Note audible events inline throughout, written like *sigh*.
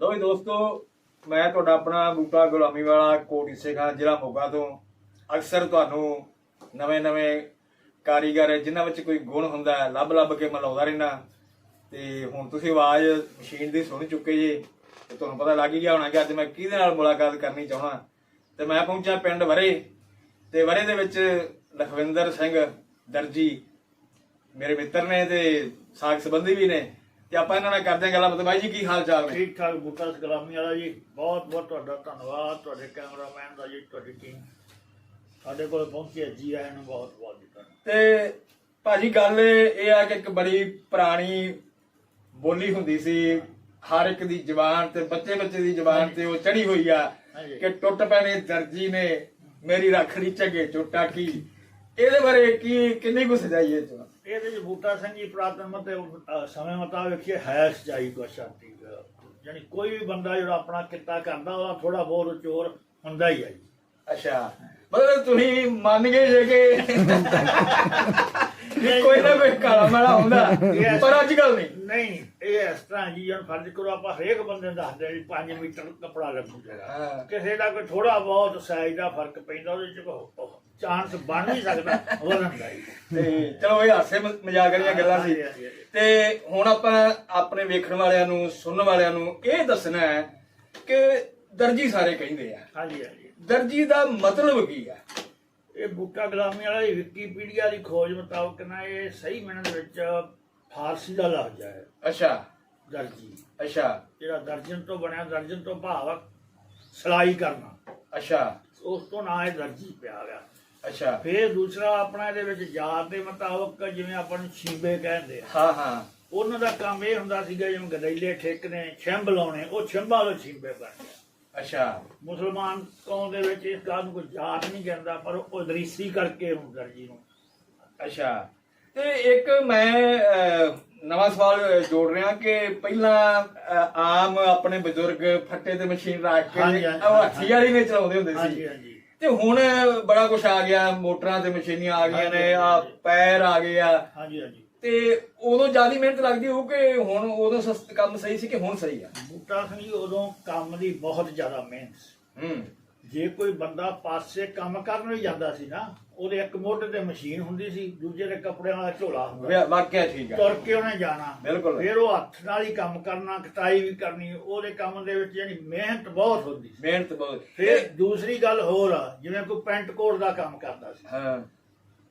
ਲੋ ਜੀ ਦੋਸਤੋ, ਮੈਂ ਤੁਹਾਡਾ ਆਪਣਾ ਬੂਟਾ ਗੁਲਾਮੀ ਵਾਲਾ ਕੋਟ ਇਸੇ ਖਾਨ ਜ਼ਿਲ੍ਹਾ ਮੋਗਾ ਤੋਂ। ਅਕਸਰ ਤੁਹਾਨੂੰ ਨਵੇਂ-ਨਵੇਂ ਕਾਰੀਗਰ ਜਿਨ੍ਹਾਂ ਵਿੱਚ ਕੋਈ ਗੁਣ ਹੁੰਦਾ ਹੈ, ਲੱਭ ਲੱਭ ਕੇ ਮੈਂ ਲਾਉਂਦਾ ਰਹਿਣਾ ਤੇ ਹੁਣ ਤੁਸੀਂ ਆਵਾਜ਼ ਮਸ਼ੀਨ ਦੀ ਸੁਣ ਚੁੱਕੇ ਜੀ, ਤੇ ਤੁਹਾਨੂੰ ਪਤਾ ਲੱਗ ਹੀ ਗਿਆ ਹੋਣਾ ਕਿ ਅੱਜ ਮੈਂ ਕਿਹਦੇ ਨਾਲ ਮੁਲਾਕਾਤ ਕਰਨੀ ਚਾਹਣਾ ਤੇ ਮੈਂ ਪਹੁੰਚਿਆ ਪਿੰਡ ਵਰੇ, ਤੇ ਵਰੇ ਦੇ ਵਿੱਚ ਲਖਵਿੰਦਰ ਸਿੰਘ ਦਰਜੀ, ਮੇਰੇ ਮਿੱਤਰ ਨੇ ਤੇ ਸਾਖ ਸੰਬੰਧੀ ਵੀ ਨੇ। ਤੇ ਆਪਾਂ ਇਹਨਾਂ ਨਾਲ ਕਰਦੇ ਹਾਂ ਗੱਲਾਂ ਬਾਈ ਜੀ ਕੀ ਹਾਲ ਚਾਲ ਨੇ? ਠੀਕ ਠਾਕ ਬੂਟਾ ਸਗਰਾਮੀ ਵਾਲਾ ਜੀ। ਬਹੁਤ ਬਹੁਤ ਤੁਹਾਡਾ ਧੰਨਵਾਦ ਤੁਹਾਡੇ ਕੈਮਰਾਮੈਨ ਦਾ ਜੀ ਤੁਹਾਡੀ ਟੀਮ ਸਾਡੇ ਕੋਲ ਪਹੁੰਚੀ ਹੈ ਜੀ ਆਇਆਂ ਨੂੰ ਬਹੁਤ ਬਹੁਤ ਜੀ ਧੰਨਵਾਦ। ਤੇ ਭਾਜੀ ਗੱਲ ਇਹ ਆ ਕਿ ਇੱਕ ਬੜੀ ਪੁਰਾਣੀ ਬੋਲੀ ਹੁੰਦੀ ਸੀ ਹਰ ਇੱਕ ਦੀ ਜ਼ੁਬਾਨ ਤੇ ਬੱਚੇ ਬੱਚੇ ਦੀ ਜ਼ੁਬਾਨ ਤੇ ਉਹ ਚੜੀ ਹੋਈ ਆ। ਕਿ ਟੁੱਟ ਪੈਣੇ ਦਰਜੀ ਨੇ ਮੇਰੀ ਰੱਖੜੀ ਝੱਗੇ ਚੋਟਾ ਕੀ। ਇਹਦੇ ਬਾਰੇ ਕੀ ਕਿੰਨੀ ਕੁ ਸਜਾਈ ਇਹ ਚ? ਇਹਦੇ ਵਿੱਚ ਬੂਟਾ ਸਿੰਘ ਜੀ ਪ੍ਰਾਤਨ ਮਤੇ ਸਮੇਂ ਮੁਤਾਬਕ ਇਹ ਹੈ ਸਚਾਈ ਕੋ ਸ਼ਾਂਤੀ ਯਾਨੀ ਕੋਈ ਵੀ ਬੰਦਾ ਜਿਹੜਾ ਆਪਣਾ ਕਿੱਤਾ ਕਰਦਾ, ਉਹਦਾ ਥੋੜਾ ਬਹੁਤ ਚੋਰ ਹੁੰਦਾ ਹੀ ਹੈ ਜੀ। ਅੱਛਾ। ਮਤਲਬ ਤੁਸੀਂ ਮੰਨ ਗਏ ਜੇ ਕਿ ਕੋਈ ਨਾ ਕੋਈ ਕਾਲਾ ਮਾਲਾ ਹੁੰਦਾ. ਪਰ ਅੱਜ ਕੱਲ ਨਹੀਂ। ਨਹੀਂ ਇਹ ਇਸ ਤਰ੍ਹਾਂ ਜੀ ਜਨ ਫਰਜ਼ ਕਰੋ ਆਪਾਂ ਹਰੇਕ ਬੰਦੇ ਨੂੰ ਦੱਸਦੇ ਵੀ 5 ਮੀਟਰ ਕੱਪੜਾ ਲੱਗੂ ਹਾਂ। ਕਿਸੇ ਦਾ ਕੋਈ ਥੋੜਾ ਬਹੁਤ ਸਾਈਜ਼ ਦਾ ਫ਼ਰਕ ਪੈਂਦਾ ਉਹਦੇ ਚ ਚਾਂਸ ਬਣ ਨਹੀਂ ਸਕਦਾ ਵਧਣ ਦਾ ਜੀ। ਤੇ ਚਲੋ ਇਹ ਹਾਸੇ ਮਜ਼ਾਕ ਵਾਲੀਆਂ ਗੱਲਾਂ ਸੀ। ਤੇ ਹੁਣ ਆਪਾਂ ਆਪਣੇ ਵੇਖਣ ਵਾਲਿਆਂ ਨੂੰ ਸੁਣਨ ਵਾਲਿਆਂ ਨੂੰ ਇਹ ਦੱਸਣਾ ਹੈ ਕਿ ਦਰਜੀ ਸਾਰੇ ਕਹਿੰਦੇ ਆ। ਹਾਂਜੀ ਹਾਂਜੀ। ਦਰਜੀ ਦਾ ਮਤਲਬ ਕੀ ਆ? ਇਹ ਬੂਟਾ ਗੁਲਾਮੀ ਵਾਲਾ ਇਹ ਵਿਕੀਪੀਡੀਆ ਦੀ ਖੋਜ ਮੁਤਾਬਕ ਨਾ ਇਹ ਸਹੀ ਦੇ ਵਿੱਚ ਫਾਰਸੀ ਦਾ ਲਫ਼ਜ਼ ਹੈ। ਅੱਛਾ। ਦਰਜੀ। ਅੱਛਾ। ਜਿਹੜਾ ਦਰਜਨ ਤੋਂ ਬਣਿਆ ਦਰਜਨ ਤੋਂ ਭਾਵ ਸਿਲਾਈ ਕਰਨਾ। ਅੱਛਾ। ਉਸ ਤੋਂ ਨਾਂ ਇਹ ਦਰਜੀ ਪਿਆ ਗਿਆ। ਅੱਛਾ। ਫਿਰ ਦੂਸਰਾ ਆਪਣਾ ਇਹਦੇ ਵਿੱਚ ਜਾਤ ਦੇ ਮੁਤਾਬਕ ਜਿਵੇਂ ਆਪਾਂ ਨੂੰ ਛੀਬੇ ਕਹਿੰਦੇ ਆ। ਹਾਂ ਹਾਂ। ਉਹਨਾਂ ਦਾ ਕੰਮ ਇਹ ਹੁੰਦਾ ਸੀਗਾ ਜਿਵੇਂ ਗਦੈਲੇ ਠੇਕਣੇ ਛੰਭ ਲਾਉਣੇ ਉਹ ਛੰਭਾਂ ਤੋਂ ਛੀਬੇ ਬਣ ਅੱਛਾ। ਮੁਸਲਮਾਨ ਕੌਮ ਦੇ ਵਿੱਚ ਇਸ ਗੱਲ ਨੂੰ ਕੋਈ ਜਾਤ ਨਹੀਂ ਕਹਿੰਦਾ ਪਰ ਉਹ ਦਰੀਸੀ ਕਰਕੇ ਹੁਣ ਦਰਜੀ ਨੂੰ। ਅੱਛਾ। ਤੇ ਇੱਕ ਮੈਂ ਨਵਾਂ ਸਵਾਲ ਜੋੜ ਰਿਹਾ ਕਿ ਪਹਿਲਾਂ ਆਮ ਆਪਣੇ ਬਜ਼ੁਰਗ ਫੱਟੇ ਤੇ ਮਸ਼ੀਨ ਰੱਖ ਕੇ ਹੱਥੀ ਵਾਲੀ ਨੇ ਚਲਾਉਂਦੇ ਹੁੰਦੇ ਸੀ। ਤੇ ਹੁਣ ਬੜਾ ਕੁਝ ਆ ਗਿਆ ਮੋਟਰਾਂ ਤੇ ਮਸ਼ੀਨੀਆਂ ਆ ਗਈਆਂ ਨੇ ਆ ਪੈਰ ਆ ਗਏ ਆ। ਹਾਂਜੀ ਹਾਂਜੀ। ਤੇ ਉਦੋਂ ਜ਼ਿਆਦਾ ਮਿਹਨਤ ਲੱਗਦੀ ਹੋਊ ਕਿ ਹੁਣ ਉਦੋਂ ਸਸਤ ਕੰਮ ਸਹੀ ਸੀ ਕਿ ਹੁਣ ਸਹੀ ਆ? ਬੂਟਾ ਸਿੰਘ ਜੀ ਉਦੋਂ ਕੰਮ ਦੀ ਬਹੁਤ ਜ਼ਿਆਦਾ ਮਿਹਨਤ ਸੀ। ਹੂੰ। ਜੇ ਕੋਈ ਬੰਦਾ ਪਾਸੇ ਕੰਮ ਕਰਨ ਵੀ ਜਾਂਦਾ ਸੀ ਨਾ ਉਹਦੇ ਇੱਕ ਮੋਢੇ ਤੇ ਮਸ਼ੀਨ ਹੁੰਦੀ ਸੀ ਦੂਜੇ ਦੇ ਕੱਪੜਿਆਂ ਵਾਲਾ ਝੋਲਾ ਹੁੰਦਾ ਵਾ- ਵਾਕਿਆ ਠੀਕ ਆ। ਤੁਰ ਕੇ ਉਹਨੇ ਜਾਣਾ। ਬਿਲਕੁਲ। ਫਿਰ ਉਹ ਹੱਥ ਨਾਲ ਹੀ ਕੰਮ ਕਰਨਾ ਕਟਾਈ ਵੀ ਕਰਨੀ ਉਹਦੇ ਕੰਮ ਦੇ ਵਿੱਚ ਯਾਨੀ ਮਿਹਨਤ ਬਹੁਤ ਹੁੰਦੀ ਸੀ। ਮਿਹਨਤ ਬਹੁਤ। ਫਿਰ ਦੂਸਰੀ ਗੱਲ ਹੋਰ ਆ ਜਿਵੇਂ ਕੋਈ ਪੈਂਟ ਕੋਟ ਦਾ ਕੰਮ ਕਰਦਾ ਸੀ। ਹਾਂ।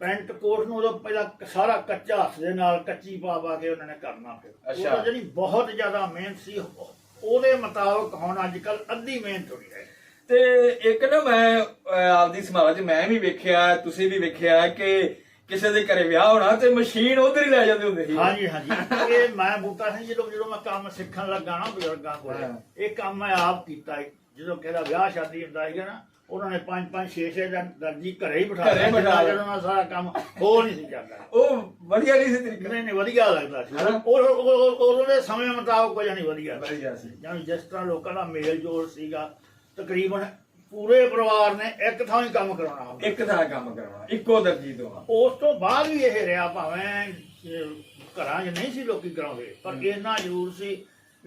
ਪੈਂਟ ਕੋਟ ਨੂੰ ਉਦੋਂ ਪਹਿਲਾਂ ਸਾਰਾ ਕੱਚਾ ਹੱਥ ਦੇ ਨਾਲ ਕੱਚੀ ਪਾ ਪਾ ਕੇ ਉਹਨਾਂ ਨੇ ਕਰਨਾ ਫਿਰ ਅੱਛਾ। ਉਹਦਾ ਜਿਹੜੀ ਬਹੁਤ ਜ਼ਿਆਦਾ ਮਿਹਨਤ ਸੀ ਉਹ- ਉਹਦੇ ਮੁਤਾਬਕ ਹੁਣ ਅੱਜ ਕੱਲ ਅੱਧੀ ਮਿਹਨਤ ਹੋ ਰਹੀ ਹੈ ਤੇ ਇੱਕ ਨਾ ਮੈਂ ਅਹ, ਆਪਦੀ ਸਮਾਜ 'ਚ ਮੈਂ ਵੀ ਵੇਖਿਆ ਤੁਸੀਂ ਵੀ ਵੇਖਿਆ ਕਿ ਕਿਸੇ ਦੇ ਘਰੇ ਵਿਆਹ ਹੋਣਾ ਤੇ ਮਸ਼ੀਨ ਉਧਰ ਹੀ ਲੈ ਜਾਂਦੇ ਹੁੰਦੇ ਸੀ ਹਾਂਜੀ ਹਾਂਜੀ ਇਹ ਮੈਂ ਬੂਟਾ ਸਿੰਘ ਜਦੋਂ ਜਦੋਂ ਮੈਂ ਕੰਮ ਸਿੱਖਣ ਲੱਗਾ ਨਾ ਬਜ਼ੁਰਗਾਂ ਕੋਲ ਹਾਂ। ਇਹ ਕੰਮ ਮੈਂ ਆਪ ਕੀਤਾ ਹੈ। ਜਦੋਂ ਕਿਹਦਾ ਵਿਆਹ ਸ਼ਾਦੀ ਹੁੰਦਾ ਸੀਗਾ ਨਾ ਉਹਨਾਂ ਨੇ ਪੰਜ ਪੰਜ ਛੇ ਛੇ ਦਿਨ ਦਰਜੀ ਘਰੇ ਹੀ ਬਿਠਾ ਘਰੇ ਲਿਆ। ਬਿਠਾ ਲਿਆ। ਜਦੋਂ ਨਾਲ ਸਾਰਾ ਕੰਮ ਹੋ ਨਹੀਂ ਸੀ ਜਾਂਦਾ ਉਹ ਵਧੀਆ ਨਹੀਂ ਸੀ ਤਰੀਕਾ। ਨਹੀਂ ਨਹੀਂ ਵਧੀਆ ਲੱਗਦਾ ਸੀ। ਉਹ ਉਹ- ਉਹ- ਉਹ- ਉਹਦੇ ਸਮੇਂ ਮੁਤਾਬਕ ਕੋਈ ਨਹੀਂ ਵਧੀਆ ਸੀ। ਵਧੀਆ ਸੀ। ਜਾਨੀ ਜਿਸ ਤਰ੍ਹਾਂ ਲੋਕਾਂ ਦਾ ਮੇਲ ਜੋਲ ਸੀਗਾ ਤਕਰੀਬਨ ਪੂਰੇ ਪਰਿਵਾਰ ਨੇ ਇੱਕ ਥਾਂ ਹੀ ਕੰਮ ਕਰਾਉਣਾ ਹੁੰਦਾ ਇੱਕ ਦਾ ਕੰਮ ਕਰਵਾਉਣਾ ਇੱਕੋ ਦਰਜੀ ਤੋਂ ਉਸ ਤੋਂ ਬਾਅਦ ਵੀ ਇਹ ਰਿਹਾ ਭਾਵੇਂ ਅਹ, ਘਰਾਂ 'ਚ ਨਹੀਂ ਸੀ ਲੋਕੀ ਕਰਾਉਂਦੇ ਪਰ ਇੰਨਾ ਜ਼ਰੂਰ ਸੀ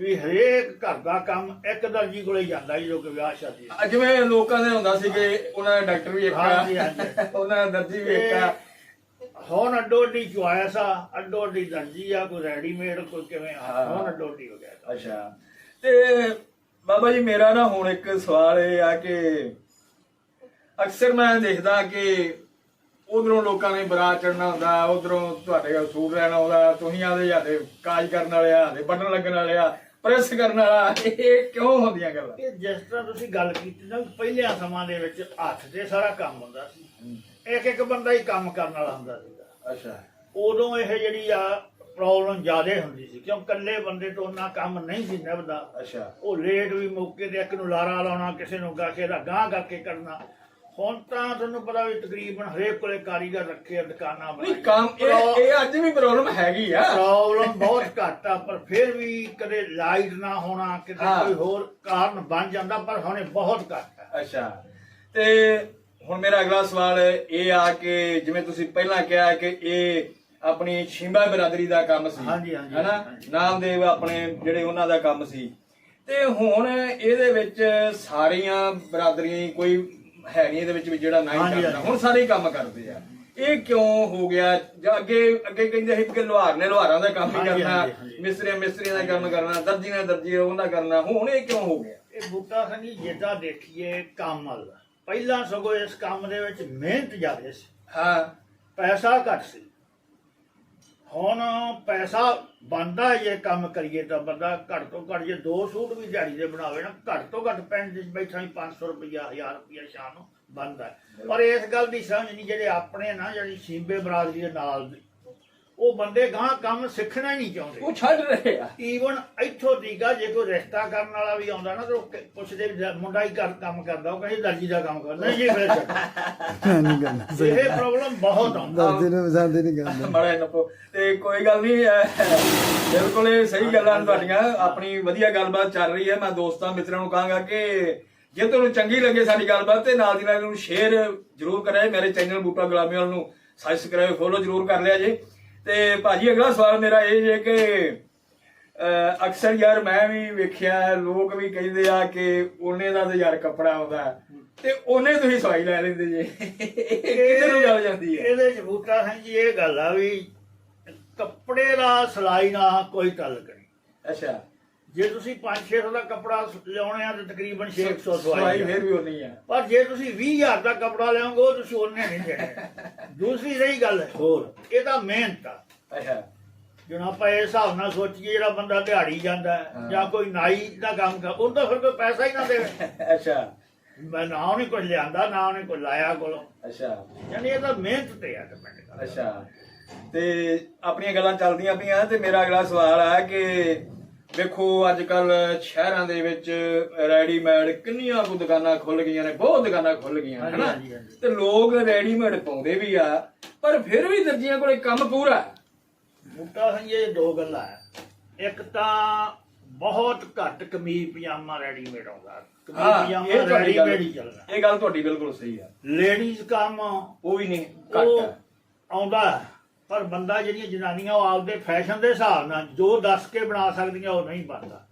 ਵੀ ਹਰੇਕ ਘਰ ਦਾ ਕੰਮ ਇੱਕ ਦਰਜੀ ਕੋਲੇ ਜਾਂਦਾ ਸੀ ਜੋ ਕਿ ਵਿਆਹ ਸ਼ਾਦੀ ਆ ਜਿਵੇਂ ਲੋਕਾਂ ਦੇ ਹੁੰਦਾ ਸੀ ਕਿ ਉਹਨਾਂ ਦਾ ਡਾਕਟਰ ਵੀ ਇੱਕ ਆ ਹਾਂਜੀ, ਹਾਂਜੀ। *laughs* ਉਹਨਾਂ ਦਾ ਦਰਜੀ ਵੀ ਇੱਕ ਆ ਹੁਣ ਅੱਡੋ ਅੱਡੀ ਚੁਆਇਸ ਆ ਅੱਡੋ ਅੱਡੀ ਦਰਜੀ ਆ ਕੋਈ ਰੈਡੀਮੇਡ ਕੋਈ ਕਿਵੇਂ ਆ ਹਾਂ। ਹੁਣ ਅੱਡੋ ਅੱਡੀ ਹੋ ਗਿਆ ਅੱਛਾ। ਤੇ ਬਾਬਾ ਜੀ ਮੇਰਾ ਨਾ ਹੁਣ ਇੱਕ ਸਵਾਲ ਇਹ ਆ ਕਿ ਅਕਸਰ ਮੈਂ ਦੇਖਦਾ ਕਿ ਉਧਰੋਂ ਲੋਕਾਂ ਨੇ ਬਰਾਤ ਚੜਨਾ ਹੁੰਦਾ ਉਧਰੋਂ ਤੁਹਾਡੇ ਕੋਲ ਸੂਟ ਲੈਣਾ ਆਉਂਦਾ ਤੁਸੀਂ ਆਦੇ ਜਾਂਦੇ ਕਾਜ ਕਰਨ ਵਾਲੇ ਆ ਤੇ ਬਟਨ ਲੱਗਣ ਵਾਲੇ ਆ। ਪ੍ਰੈਸ ਕਰਨ ਵਾਲਾ ਇਹ ਕਿਉਂ ਹੁੰਦੀਆਂ ਗੱਲਾਂ? ਇਹ ਜਿਸ ਤਰ੍ਹਾਂ ਤੁਸੀਂ ਗੱਲ ਕੀਤੀ ਨਾ ਪਹਿਲਿਆਂ ਸਮਾਂ ਦੇ ਵਿੱਚ ਹੱਥ ਤੇ ਸਾਰਾ ਕੰਮ ਹੁੰਦਾ ਸੀ। ਇੱਕ ਇੱਕ ਬੰਦਾ ਹੀ ਕੰਮ ਕਰਨ ਵਾਲਾ ਹੁੰਦਾ ਸੀਗਾ। ਅੱਛਾ। ਉਦੋਂ ਇਹ ਜਿਹੜੀ ਆ ਪ੍ਰੋਬਲਮ ਜ਼ਿਆਦਾ ਹੁੰਦੀ ਸੀ ਕਿਉਂ ਇਕੱਲੇ ਬੰਦੇ ਤੋਂ ਉਹਨਾਂ ਕੰਮ ਨਹੀਂ ਸੀ ਨਿਭਦਾ। ਅੱਛਾ। ਉਹ ਲੇਟ ਵੀ ਮੌਕੇ ਤੇ ਇੱਕ ਨੂੰ ਲਾਰਾ ਲਾਉਣਾ ਕਿਸੇ ਨੂੰ ਗਾ ਕੇ ਦਾ ਗਾਂ ਕਰਕੇ ਕਰਨਾ। ਹੁਣ ਤਾਂ ਤੁਹਾਨੂੰ ਪਤਾ ਵੀ ਤਕਰੀਬਨ ਹਰੇਕ ਕੋਲੇ ਕਾਰੀਗਰ ਰੱਖੇ ਆ ਦੁਕਾਨਾਂ ਨਹੀਂ ਕੰਮ ਇਹ ਇਹ ਅੱਜ ਵੀ ਪ੍ਰੋਬਲਮ ਹੈਗੀ ਆ। ਪ੍ਰੋਬਲਮ ਬਹੁਤ ਘੱਟ ਆ ਪਰ ਫਿਰ ਵੀ ਕਦੇ ਲਾਈਟ ਨਾ ਹੋਣਾ ਕਿਤੇ। ਕੋਈ ਹੋਰ ਕਾਰਨ ਬਣ ਜਾਂਦਾ ਪਰ ਹੁਣੇ ਬਹੁਤ ਘੱਟ ਆ। ਅੱਛਾ। ਤੇ ਹੁਣ ਮੇਰਾ ਅਗਲਾ ਸਵਾਲ ਇਹ ਆ ਕਿ ਜਿਵੇਂ ਤੁਸੀਂ ਪਹਿਲਾਂ ਕਿਹਾ ਕਿ ਇਹ ਆਪਣੀ ਸ਼ਿੰਬਾ ਬਰਾਦਰੀ ਦਾ ਕੰਮ ਸੀ ਹਾਂਜੀ, ਹਾਂਜੀ, ਹੈਨਾ। ਨਾਮਦੇਵ ਆਪਣੇ ਜਿਹੜੇ ਉਹਨਾਂ ਦਾ ਕੰਮ ਸੀ। ਤੇ ਹੁਣ ਇਹਦੇ ਵਿੱਚ ਸਾਰੀਆਂ ਬਰਾਦਰੀਆਂ ਕੋਈ ਹੈ ਨਹੀਂ ਇਹਦੇ ਵਿੱਚ ਵੀ ਜਿਹੜਾ ਨਹੀਂ ਹਾਂਜੀ, ਕਰਦਾ ਹਾਂਜੀ। ਹੁਣ ਸਾਰੇ ਹੀ ਕੰਮ ਕਰਦੇ ਆ। ਇਹ ਕਿਉਂ ਹੋ ਗਿਆ? ਜਾਂ ਅੱਗੇ ਅੱਗੇ ਕਹਿੰਦੇ ਸੀ ਕਿ ਲੋਹਾਰ ਨੇ ਲੋਹਾਰਾਂ ਦਾ ਕੰਮ ਹੀ ਹਾਂਜੀ, ਕਰਨਾ ਹਾਂਜੀ, ਹਾਂਜੀ। ਮਿਸਤਰੀਆਂ ਮਿਸਤਰੀਆਂ ਦਾ ਕੰਮ ਕਰਨਾ ਦਰਜੀ ਨੇ ਦਰਜੀ ਉਹਦਾ ਕਰਨਾ। ਹੁਣ ਇਹ ਕਿਉਂ ਹੋ ਗਿਆ? ਇਹ ਬੂਟਾ ਜੀ ਜਿੱਦਾਂ ਦੇਖੀਏ ਕੰਮ ਵੱਲ। ਪਹਿਲਾਂ ਸਗੋਂ ਇਸ ਕੰਮ ਦੇ ਵਿੱਚ ਮਿਹਨਤ ਜ਼ਿਆਦਾ ਸੀ। ਹਾਂ। ਪੈਸਾ ਘੱਟ ਸੀ। ਹੁਣ ਪੈਸਾ ਬੰਦਾ ਜੇ ਕੰਮ ਕਰੀਏ ਤਾਂ ਬੰਦਾ ਘੱਟ ਤੋਂ ਘੱਟ ਜੇ ਦੋ ਸੂਟ ਵੀ ਦਿਹਾੜੀ ਦੇ ਬਣਾਵੇ ਨਾ ਘੱਟ ਤੋਂ ਘੱਟ ਪਿੰਡ ਵਿੱਚ ਬੈਠਾ ਹੀ 500 ਰੁਪਇਆ 1000 ਰੁਪਇਆ ਸ਼ਾਮ ਨੂੰ ਬੰਦਾ ਪਰ ਇਸ ਗੱਲ ਦੀ ਸਮਝ ਨਹੀਂ ਜਿਹੜੇ ਆਪਣੇ ਨਾ ਜਿਹੜੀ ਸੀਬੇ ਬਰਾਦਰੀ ਦੇ ਨਾਲ ਦੇ, ਉਹ ਬੰਦੇ ਗਾਂ ਕੰਮ ਸਿੱਖਣਾ ਹੀ ਨਹੀਂ ਚਾਹੁੰਦੇ। ਉਹ ਛੱਡ ਰਹੇ ਆ। ਈਵਨ ਇੱਥੋਂ ਤੀਕਾ ਜੇ ਕੋਈ ਰਿਸ਼ਤਾ ਕਰਨ ਵਾਲਾ ਵੀ ਆਉਂਦਾ ਨਾ ਤੇ ਉਹ ਕ- ਪੁੱਛਦੇ ਵੀ ਮੁੰਡਾ ਹੀ ਕਰ ਕੰਮ ਕਰਦਾ ਉਹ ਕਹਿੰਦੇ ਦਰਜੀ ਦਾ ਕੰਮ ਕਰਦਾ। ਨਹੀਂ ਜੀ ਫਿਰ ਛੱਡੋ। ਨਹੀਂ ਗੱਲ ਸਹੀ ਇਹ ਪ੍ਰੋਬਲਮ ਬਹੁਤ ਆਉਂਦਾ। ਦਰਦੀ ਨੂੰ ਪਸੰਦ ਨਹੀਂ ਕਰਦਾ। ਬੜਾ ਨਪੋ। ਤੇ ਕੋਈ ਗੱਲ ਨਹੀਂ ਅਹ, ਬਿਲਕੁਲ ਇਹ ਸਹੀ ਗੱਲਾਂ ਨੇ ਤੁਹਾਡੀਆਂ। ਆਪਣੀ ਵਧੀਆ ਗੱਲਬਾਤ ਚੱਲ ਰਹੀ ਹੈ। ਮੈਂ ਦੋਸਤਾਂ ਮਿੱਤਰਾਂ ਨੂੰ ਕਹਾਂਗਾ ਕਿ ਜੇ ਤੁਹਾਨੂੰ ਚੰਗੀ ਲੱਗੇ ਸਾਡੀ ਗੱਲਬਾਤ ਤੇ ਨਾਲ ਦੀ ਨਾਲ ਇਹਨੂੰ ਸ਼ੇਅਰ ਜਰੂਰ ਕਰਿਆ ਮੇਰੇ ਚੈਨਲ ਬੂਟਾ ਗੁਲਾਮੀ ਵਾਲ ਨੂੰ ਸਬਸਕ੍ਰਾਈਬ ਫੋਲੋ ਜਰੂਰ ਕਰ ਲਿਆ ਜੀ। ਤੇ ਭਾਜੀ ਅਗਲਾ ਸਵਾਲ ਮੇਰਾ ਇਹ ਜੇ ਕਿ ਅਕਸਰ ਯਾਰ ਮੈਂ ਵੀ ਵੇਖਿਆ ਲੋਕ ਵੀ ਕਹਿੰਦੇ ਆ ਕਿ ਉਹਨੇ ਦਾ ਤਾਂ ਯਾਰ ਕੱਪੜਾ ਆਉਂਦਾ। ਤੇ ਉਹਨੇ ਤੁਸੀਂ ਸਵਾਈ ਲੈ ਲੈਂਦੇ ਜੇ। ਕਿੱਧਰ ਨੂੰ ਗੱਲ ਜਾਂਦੀ ਹੈ ਇਹਦੇ ਚ ਬੂਟਾ ਸਿੰਘ ਜੀ ਇਹ ਗੱਲ ਆ ਵੀ ਕੱਪੜੇ ਦਾ ਸਿਲਾਈ ਨਾਲ ਕੋਈ ਤਾਲੁਕ ਨਹੀਂ। ਅੱਛਾ। ਜੇ ਤੁਸੀਂ 5-600 ਦਾ ਕੱਪੜਾ ਲਿਆਉਣੇ ਆ ਤੇ ਤਕਰੀਬਨ 600 ਸਵਾਈ ਫੇਰ ਵੀ ਉਨੀ ਆ। ਪਰ ਜੇ ਤੁਸੀਂ 20000 ਦਾ ਕੱਪੜਾ ਲਿਆਓਗੇ ਉਹ ਤੁਸੀਂ ਉਹਨੇ ਨਹੀਂ ਦੇਣੇ। *laughs* ਦੂਸਰੀ ਰਹੀ ਗੱਲ ਹੋਰ। ਇਹ ਤਾਂ ਮਿਹਨਤ ਆ। ਅੱਛਾ ਆਪਾਂ ਇਸ ਹਿਸਾਬ ਨਾਲ ਸੋਚੀਏ ਜਿਹੜਾ ਬੰਦਾ ਦਿਹਾੜੀ ਜਾਂਦਾ ਹੈ ਹਾਂ। ਜਾਂ ਕੋਈ ਨਾਈ ਦਾ ਕੰਮ ਕਰ ਉਹ ਤਾਂ ਫਿਰ ਕੋਈ ਪੈਸਾ ਹੀ ਨਾ ਦੇਵੇ। *laughs* ਅੱਛਾ। ਮੈਂ ਨਾ ਉਹਨੇ ਕੁਝ ਲਿਆਂਦਾ ਨਾ ਉਹਨੇ ਕੋਈ ਲਾਇਆ ਕੋਲੋਂ। ਅੱਛਾ। ਯਾਨੀ ਇਹ ਤਾਂ ਮਿਹਨਤ ਤੇ ਆ ਡਿਪੈਂਡ ਕਰਦਾ। ਅੱਛਾ। ਤੇ ਆਪਣੀਆਂ ਗੱਲਾਂ ਚੱਲਦੀਆਂ ਪਈਆਂ ਤੇ ਮੇਰਾ ਅਗਲਾ ਸਵਾਲ ਆ ਕਿ ਵੇਖੋ ਅੱਜ ਕੱਲ ਸ਼ਹਿਰਾਂ ਦੇ ਵਿੱਚ ਰੈਡੀਮੇਡ ਕਿੰਨੀਆਂ ਕੁ ਦੁਕਾਨਾਂ ਖੁੱਲ ਗਈਆਂ ਨੇ ਬਹੁਤ ਦੁਕਾਨਾਂ ਖੁੱਲ ਗਈਆਂ ਹਨਾ। ਤੇ ਲੋਕ ਰੈਡੀਮੇਡ ਪਾਉਂਦੇ ਵੀ ਆ ਪਰ ਫਿਰ ਵੀ ਦਰਜੀਆਂ ਕੋਲੇ ਕੰਮ ਪੂਰਾ। ਬੂਟਾ ਸਿੰਘ ਇਹ ਦੋ ਗੱਲਾਂ ਹੈ। ਇੱਕ ਤਾਂ ਬਹੁਤ ਘੱਟ ਕਮੀਜ਼ ਪਜਾਮਾ ਰੈਡੀਮੇਡ ਆਉਂਦਾ। ਕਮੀਜ਼ ਪਜਾਮਾ ਰੈਡੀਮੇਡ ਹੀ ਚੱਲਦਾ। ਇਹ ਗੱਲ ਤੁਹਾਡੀ ਬਿਲਕੁਲ ਸਹੀ ਆ ਲੇਡੀਜ਼ ਕੰਮ ਉਹ ਵੀ ਨਹੀਂ ਘੱਟ ਆਉਂਦਾ ਪਰ ਬੰਦਾ ਜਿਹੜੀਆਂ ਜਨਾਨੀਆਂ ਉਹ ਆਪਦੇ ਫੈਸ਼ਨ ਦੇ ਹਿਸਾਬ ਨਾਲ ਜੋ ਦੱਸ ਕੇ ਬਣਾ ਸਕਦੀਆਂ ਉਹ ਨਹੀਂ ਬਣਦਾ।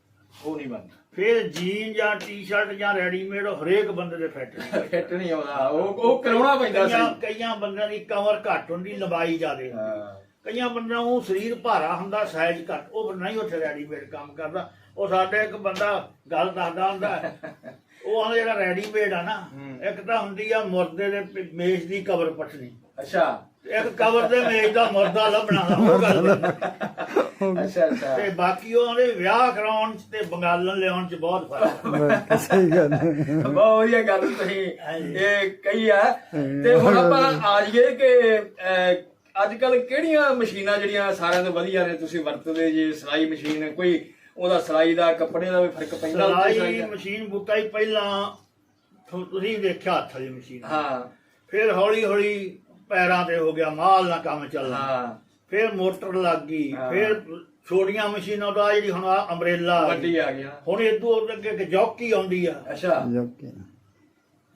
ਉਹ ਨਹੀਂ ਬਣਦਾ। ਫਿਰ ਜੀਨ ਜਾਂ ਟੀ-ਸ਼ਰਟ ਜਾਂ ਰੈਡੀਮੇਡ ਹਰੇਕ ਬੰਦੇ ਦੇ ਫਿੱਟ ਨਹੀਂ ਫਿੱਟ ਨਹੀਂ ਆਉਂਦਾ। ਉਹ ਉਹ ਕਰਾਉਣਾ ਪੈਂਦਾ ਸੀ। ਕਈਆਂ ਬੰਦਿਆਂ ਦੀ ਕਮਰ ਘੱਟ ਹੁੰਦੀ ਲੰਬਾਈ ਜ਼ਿਆਦੇ ਹੁੰਦੀ। ਕਈਆਂ ਬੰਦਿਆਂ ਨੂੰ ਸਰੀਰ ਭਾਰਾ ਹੁੰਦਾ ਸਾਈਜ਼ ਘੱਟ। ਉਹ ਨਹੀਂ ਉੱਥੇ ਰੈਡੀਮੇਡ ਕੰਮ ਕਰਦਾ। ਉਹ ਸਾਡੇ ਇੱਕ ਬੰਦਾ ਗੱਲ ਦੱਸਦਾ ਹੁੰਦਾ। ਉਹ ਆਂਦਾ ਜਿਹੜਾ ਰੈਡੀਮੇਡ ਆ ਨਾ। ਇੱਕ ਤਾਂ ਹੁੰਦੀ ਆ ਮੁਰਦੇ ਦੇ ਮੇਜ਼ ਦੀ ਕਬਰ ਪਟਣੀ। ਅੱਛਾ। ਇੱਕ ਕਬਰ ਦੇ ਮੇਜ਼ ਦਾ ਮੁਰਦਾ ਲੱਭਣਾ ਉਹ ਗੱਲ ਅੱਛਾ ਅੱਛਾ। ਤੇ ਬਾਕੀ ਉਹ ਆਂਦੇ ਵਿਆਹ ਕਰਾਉਣ ਚ ਤੇ ਬੰਗਾਲਨ ਲਿਆਉਣ ਚ ਬਹੁਤ ਫ਼ਰਕ ਸਹੀ ਗੱਲ ਹੈ। ਬਹੁਤ ਵਧੀਆ ਗੱਲ ਤੁਸੀਂ। ਇਹ ਕਹੀ ਆ। ਤੇ ਹੁਣ ਆਪਾਂ ਆ ਜਾਈਏ ਕਿ ਅੱਜ ਕੱਲ ਕਿਹੜੀਆਂ ਮਸ਼ੀਨਾਂ ਜਿਹੜੀਆਂ ਸਾਰਿਆਂ ਤੋਂ ਵਧੀਆ ਨੇ? ਤੁਸੀਂ ਵਰਤਦੇ ਜੇ ਸਿਲਾਈ ਮਸ਼ੀਨ ਕੋਈ ਉਹਦਾ ਸਿਲਾਈ ਦਾ ਕੱਪੜੇ ਦਾ ਵੀ ਫ਼ਰਕ ਪੈਂਦਾ ਸਿਲਾਈ ਦਾ? ਮਸ਼ੀਨ ਬੁੱਤਾ ਹੀ ਪਹਿਲਾਂ ਤੁਸੀਂ ਦੇਖਿਆ ਹੱਥ ਵਾਲੀ ਮਸ਼ੀਨ। ਹਾਂ। ਫਿਰ ਹੌਲੀ ਹੌਲੀ ਪੈਰਾਂ ਤੇ ਹੋ ਗਿਆ ਮਾਲ ਨਾਲ ਕੰਮ ਚੱਲਣਾ। ਹਾਂ। ਫਿਰ ਮੋਟਰ ਲੱਗ ਗਈ ਹਾਂ। ਫਿਰ ਛੋਟੀਆਂ ਮਸ਼ੀਨਾਂ ਦਾ ਜਿਹੜੀ ਹੁਣ ਆ ਅੰਬਰੇਲਾ ਵੱਡੀ ਆ ਗਿਆ। ਹੁਣ ਇਦੋਂ ਅੱਗੇ ਇੱਕ ਜੌਕੀ ਆਉਂਦੀ ਆ। ਅੱਛਾ। ਜੋਕੀ।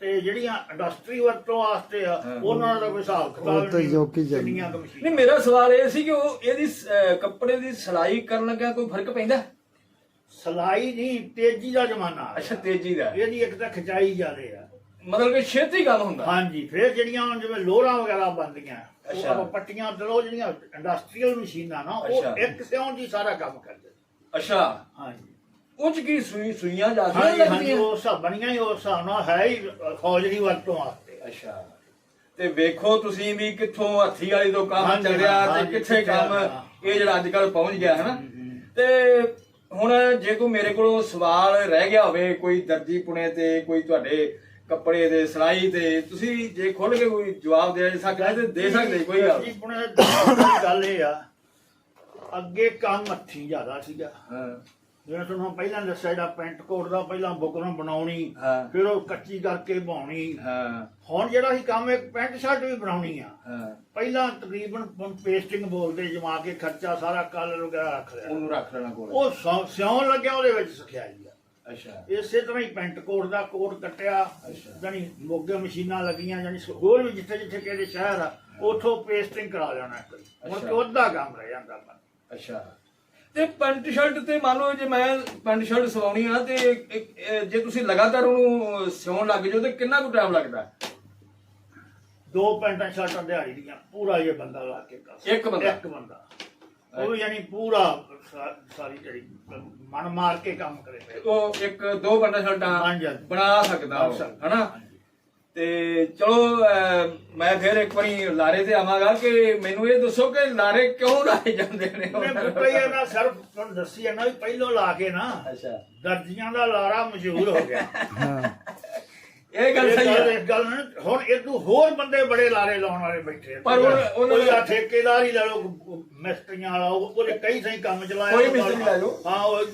ਤੇ ਜਿਹੜੀਆਂ ਇੰਡਸਟਰੀ ਵਰਤੋਂ ਵਾਸਤੇ ਆ ਹਾਂ। ਉਹਨਾਂ ਦਾ ਕੋਈ ਹਿਸਾਬ ਕਿਤਾਬ ਉਹ ਤਾਂ ਨਹੀਂ। ਜੌਕੀ ਚੱਲਦੀ। ਕਿੰਨੀਆਂ ਕੁ ਮਸ਼ੀਨਾਂ। ਨਹੀਂ ਮੇਰਾ ਸਵਾਲ ਇਹ ਸੀ ਕਿ ਉਹ ਇਹਦੀ ਅਹ, ਕੱਪੜੇ ਦੀ ਸਿਲਾਈ ਕਰਨ ਲੱਗਿਆ ਕੋਈ ਫ਼ਰਕ ਪੈਂਦਾ? ਸਲਾਈ ਨਹੀਂ ਤੇਜ਼ੀ ਦਾ ਜ਼ਮਾਨਾ ਆ ਅੱਛਾ ਤੇਜ਼ੀ ਦਾ। ਇਹਦੀ ਇੱਕ ਤਾਂ ਖਿਚਾਈ ਜ਼ਿਆਦੇ ਆ। ਮਤਲਬ ਕਿ ਛੇਤੀ ਕੰਮ ਹੁੰਦਾ ਹਾਂਜੀ ਫਿਰ ਜਿਹੜੀਆਂ ਹੁਣ ਜਿਵੇਂ ਲੋਰਾਂ ਵਗੈਰਾ ਬਣਦੀਆਂ ਉਹ ਅੱਛਾ। ਆਪਾਂ ਪੱਟੀਆਂ ਉਹ ਜਿਹੜੀਆਂ ਇੰਡਸਟਰੀਅਲ ਮਸ਼ੀਨਾਂ ਨਾ ਉਹ। ਇੱਕ ਸਿਉਂ ਦੀ ਸਾਰਾ ਕੰਮ ਕਰਦੇ ਅੱਛਾ ਹਾਂਜੀ ਉਹ ਚ ਕੀ ਸੂਈ ਸੂਈਆਂ ਜਾਂਦੀਆਂ ਹਾਂਜੀ ਹਾਂਜੀ ਲੱਗਦੀਆਂ ਉਹ ਸਭ ਬਣੀਆਂ ਹੀ ਉਸ ਹਿਸਾਬ ਨਾਲ ਹੈ ਹੀ ਫੌਜਰੀ ਵਰਤੋਂ ਵਾਸਤੇ ਅੱਛਾ ਤੇ ਵੇਖੋ ਤੁਸੀਂ ਵੀ ਕਿੱਥੋਂ ਹੱਥੀ ਵਾਲੀ ਤੋਂ ਕੰਮ ਹਾਂਜੀ, ਚੱਲਿਆ ਤੇ ਹਾਂਜੀ, ਕਿੱਥੇ ਕਿੱਥੇ ਕੰਮ ਆ। ਇਹ ਜਿਹੜਾ ਅੱਜ ਕੱਲ ਪਹੁੰਚ ਗਿਆ ਹੈ ਨਾ। ਤੇ ਹੁਣ ਜੇ ਕੋਈ ਮੇਰੇ ਕੋਲੋਂ ਸਵਾਲ ਰਹਿ ਗਿਆ ਹੋਵੇ ਕੋਈ ਦਰਜੀ ਪੁਣੇ ਤੇ ਕੋਈ ਤੁਹਾਡੇ ਕੱਪੜੇ ਦੇ ਸਿਲਾਈ ਤੇ ਤੁਸੀਂ ਜੇ ਖੁੱਲ ਕੇ ਕੋਈ ਜਵਾਬ ਦੇ ਸਕਦੇ ਤੇ ਦੇ ਸਕਦੇ ਕੋਈ ਗੱਲ ਜੀ ਪੁਣੇ ਦੀ ਗੱਲ ਇਹ ਆ ਅੱਗੇ ਕੰਮ ਹੱਥੀ ਜ਼ਿਆਦਾ ਸੀਗਾ। ਹਾਂ। ਜਿਵੇਂ ਤੁਹਾਨੂੰ ਪਹਿਲਾਂ ਦੱਸਿਆ ਜਿਹੜਾ ਪੈਂਟ ਕੋਟ ਦਾ ਪਹਿਲਾਂ ਬੁਕਰਮ ਬਣਾਉਣੀ ਹਾਂ। ਫਿਰ ਉਹ ਕੱਚੀ ਕਰਕੇ ਪਾਉਣੀ। ਹਾਂ। ਹੁਣ ਜਿਹੜਾ ਸੀ ਕੰਮ ਇੱਕ ਪੈਂਟ ਸ਼ਰਟ ਵੀ ਬਣਾਉਣੀ ਆ। ਹਾਂ। ਪਹਿਲਾਂ ਤਕਰੀਬਨ ਪੇਸਟਿੰਗ ਬੋਲਦੇ ਜਮਾ ਕੇ ਖਰਚਾ ਸਾਰਾ ਕਲਰ ਵਗੈਰਾ ਰੱਖ ਲਿਆ। ਉਹਨੂੰ ਰੱਖ ਲੈਣਾ ਕੋਲ। ਉਹ ਸਿਉ- ਸਿਉਣ ਲੱਗਿਆ ਉਹਦੇ ਵਿੱਚ ਸਿਖਿਆਈ ਆ। ਅੱਛਾ ਇਸੇ ਤਰ੍ਹਾਂ ਹੀ ਪੈਂਟ ਕੋਟ ਦਾ ਕੋਟ ਕੱਟਿਆ ਅੱਛਾ। ਜਾਨੀ ਮੋਗੇ ਮਸ਼ੀਨਾਂ ਲੱਗੀਆਂ ਜਾਨੀ ਹੋਰ ਵੀ ਜਿੱਥੇ ਜਿੱਥੇ ਕਿਹੜੇ ਸ਼ਹਿਰ ਆ ਉਥੋਂ ਪੇਸਟਿੰਗ ਕਰਾ ਲੈਣਾ ਇੱਕ ਵਾਰੀ। ਹੁਣ ਅੱਛਾ। ਕਿ ਉਹਦਾ ਕੰਮ ਰਹਿ ਜਾਂਦਾ ਵਾ। ਅੱਛਾ ਤੇ ਪੈਂਟ ਸ਼ਰਟ ਤੇ ਮੰਨ ਲਓ ਜੇ ਮੈਂ ਪੈਂਟ ਸ਼ਰਟ ਸਵਾਉਣੀ ਆ ਤੇ ਇੱਕ- ਇੱਕ- ਜੇ ਤੁਸੀਂ ਲਗਾਤਾਰ ਉਹਨੂੰ ਸਿਉਣ ਲੱਗ ਜਾਓ ਤੇ ਕਿੰਨਾ ਕੁ ਟਾਈਮ ਲੱਗਦਾ ਦੋ ਪੈਂਟਾਂ ਸ਼ਰਟਾਂ ਦਿਹਾੜੀ ਦੀਆਂ ਪੂਰਾ ਇਹ ਬੰਦਾ ਲਾ ਕੇ ਕਰ ਇੱਕ ਬੰਦਾ? ਇੱਕ ਬੰਦਾ ਉਹ ਯਾਨੀ ਪੂਰਾ ਸਾਰੀ ਜਿਹੜੀ ਮਨ ਮਾਰ ਕੇ ਕੰਮ ਕਰੇ ਉਹ ਇੱਕ ਦੋ ਬੰਦਾ ਹਾਂਜੀ, ਹਾਂਜੀ। ਬਣਾ ਸਕਦਾ ਉਹ, ਬਣਾ ਸਕਦਾ, ਹਨਾ? ਹਾਂਜੀ। ਤੇ ਚਲੋ ਅਹ, ਮੈਂ ਫਿਰ ਇੱਕ ਵਾਰੀ ਲਾਰੇ ਤੇ ਆਵਾਂਗਾ ਕਿ ਮੈਨੂੰ ਇਹ ਦੱਸੋ ਕਿ ਲਾਰੇ ਕਿਉਂ ਲਾਏ ਜਾਂਦੇ ਨੇ ਉਹਨੇ ਬੁੱਟਾ ਹੀ ਨਾ ਸਿਰਫ ਤੁਹਾਨੂੰ ਦੱਸੀ ਹੈ ਨਾ ਵੀ ਪਹਿਲੋਂ ਲਾ ਕੇ ਨਾ ਅੱਛਾ। ਦਰਜੀਆਂ ਦਾ ਲਾਰਾ ਮਸ਼ਹੂਰ ਹੋ ਗਿਆ। ਹਾਂ। ਇਹ ਗੱਲ ਸਹੀ ਹੈ। ਇਸ ਗੱਲ ਨੂੰ ਹੁਣ ਇਦੋਂ ਹੋਰ ਬੰਦੇ ਬੜੇ ਲਾਰੇ ਲਾਉਣ ਵਾਲੇ ਬੈਠੇ। ਪਰ ਉਹ- ਉਹਨਾਂ ਦਾ- ਆ ਠੇਕੇਦਾਰ ਹੀ ਲੈ ਲਓ ਮਿਸਤਰੀਆਂ ਵਾਲਾ ਉਹ- ਉਹਨੇ ਕਈ ਸਹੀ ਕੰਮ ਚਲਾਇਆ ਕੋਈ ਮਿਸਤਰੀ ਲੈ ਲਓ। ਹਾਂ ਉਹ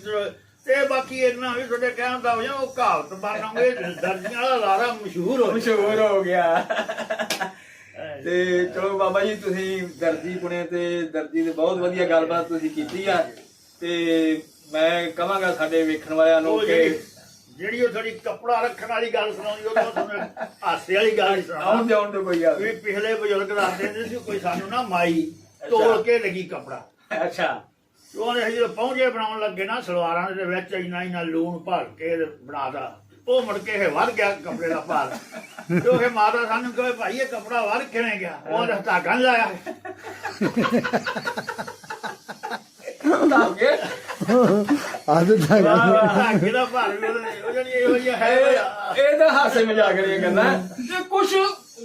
ਤੇ ਬਾਕੀ ਇਹਨਾਂ ਵੀ ਤੁਹਾਡੇ ਕਹਿਣ ਦਾ ਹੋ ਜਾ ਉਹ ਕਹਾਵਤ ਬਣਾਉਂਗੇ ਦਰਜੀਆਂ ਵਾਲਾ ਲਾਰਾ ਮਸ਼ਹੂਰ ਹੋ ਗਿਆ। ਮਸ਼ਹੂਰ ਹੋ ਗਿਆ। ਤੇ ਚਲੋ ਬਾਬਾ ਜੀ ਤੁਸੀਂ ਦਰਜੀ ਪੁਣੇ ਤੇ ਦਰਜੀ ਦੇ ਬਹੁਤ ਵਧੀਆ ਗੱਲਬਾਤ ਤੁਸੀਂ ਕੀਤੀ ਆ। ਤੇ ਮੈਂ ਕਹਾਂਗਾ ਸਾਡੇ ਵੇਖਣ ਵਾਲਿਆਂ ਨੂੰ ਕਿ ਜਿਹੜੀ ਉਹ ਥੋੜੀ ਕੱਪੜਾ ਰੱਖਣ ਵਾਲੀ ਗੱਲ ਸੁਣਾਉਂਦੀ ਉਹ ਤਾਂ ਤੁਹਾਨੂੰ ਹਾਸੇ ਵਾਲੀ ਗੱਲ ਆਉਣ ਸੁਣਾਉਂਦਾ। ਦੇ ਆਉਣ ਦੇ ਗੱਲ ਵੀ ਪਿਛਲੇ ਬਜ਼ੁਰਗ ਦੱਸਦੇ ਹੁੰਦੇ ਸੀ ਕੋਈ ਸਾਨੂੰ ਨਾ ਮਾਈ ਤੋੜ ਕੇ ਲੱਗੀ ਕੱਪੜਾ। ਅੱਛਾ। ਉਹਨੇ ਜਦੋਂ ਪਹੁੰਚੇ ਬਣਾਉਣ ਲੱਗੇ ਨਾ ਸਲਵਾਰਾਂ ਦੇ ਵਿੱਚ ਇੰਨਾ ਇੰਨਾ ਲੂਣ ਭਰ ਕੇ ਬਣਾਦਾ ਉਹ ਮੁੜ ਕੇ ਇਹ ਵੱਧ ਗਿਆ ਕੱਪੜੇ ਦਾ ਭਾਰ। ਫਿਰ ਮਾਤਾ ਸਾਨੂੰ ਕਹੇ ਭਾਈ ਇਹ ਕੱਪੜਾ ਵੱਧ ਕਿਵੇਂ ਗਿਆ? ਉਹ ਧਾਗਾ ਲਾਇਆ। ਤਾਂ ਕਿ ਆਦਤ ਆ ਗਈ ਭਾਰ ਵੀ ਉਹਦੇ- ਉਹ ਜਿਹੜੀ ਇਹੋ ਜਿਹਾ ਹੈ ਇਹ ਇਹ ਤਾਂ ਹਾਸੇ ਮਜ਼ਾਕ ਦੀਆਂ ਗੱਲਾਂ। ਤੇ ਕੁਝ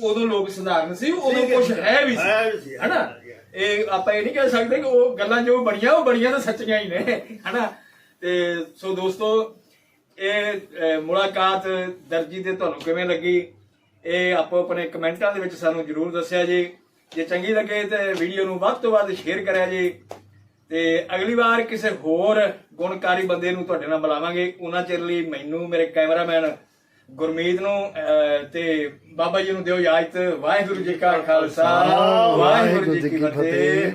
ਉਦੋਂ ਲੋਕ ਸਧਾਰਨ ਸੀ ਉਦੋਂ ਕੁਝ ਹੈ ਵੀ ਹੈ ਵੀ ਸੀ ਸੀ, ਹਨਾ? ਹੈ। ਇਹ ਆਪਾਂ ਇਹ ਨਹੀਂ ਕਹਿ ਸਕਦੇ ਕਿ ਉਹ ਗੱਲਾਂ ਜੋ ਬਣੀਆਂ ਉਹ ਬਣੀਆਂ ਤਾਂ ਸੱਚੀਆਂ ਹੀ ਨੇ ਹਨਾ? ਤੇ ਸੋ ਦੋਸਤੋ ਇਹ ਅਹ, ਮੁਲਾਕਾਤ ਦਰਜੀ ਦੇ ਤੁਹਾਨੂੰ ਕਿਵੇਂ ਲੱਗੀ? ਇਹ ਆਪੋ ਆਪਣੇ ਕਮੈਂਟਾਂ ਦੇ ਵਿੱਚ ਸਾਨੂੰ ਜਰੂਰ ਦੱਸਿਆ ਜੀ। ਜੇ ਚੰਗੀ ਲੱਗੇ ਤੇ ਵੀਡੀਓ ਨੂੰ ਵੱਧ ਤੋਂ ਵੱਧ ਸ਼ੇਅਰ ਕਰਿਆ ਜੀ। ਤੇ ਅਗਲੀ ਵਾਰ ਕਿਸੇ ਹੋਰ ਗੁਣਕਾਰੀ ਬੰਦੇ ਨੂੰ ਤੁਹਾਡੇ ਨਾਲ ਮਿਲਾਵਾਂਗੇ। ਉਹਨਾਂ ਚਿਰ ਲਈ ਮੈਨੂੰ ਮੇਰੇ ਕੈਮਰਾਮੈਨ ਗੁਰਮੀਤ ਨੂੰ ਤੇ ਬਾਬਾ ਜੀ ਨੂੰ ਦਿਓ ਇਜਾਜ਼ਤ। ਵਾਹਿਗੁਰੂ ਜੀ ਕਾ ਖਾਲਸਾ। ਵਾਹਿਗੁਰੂ ਜੀ ਕੀ ਫਤਿਹ।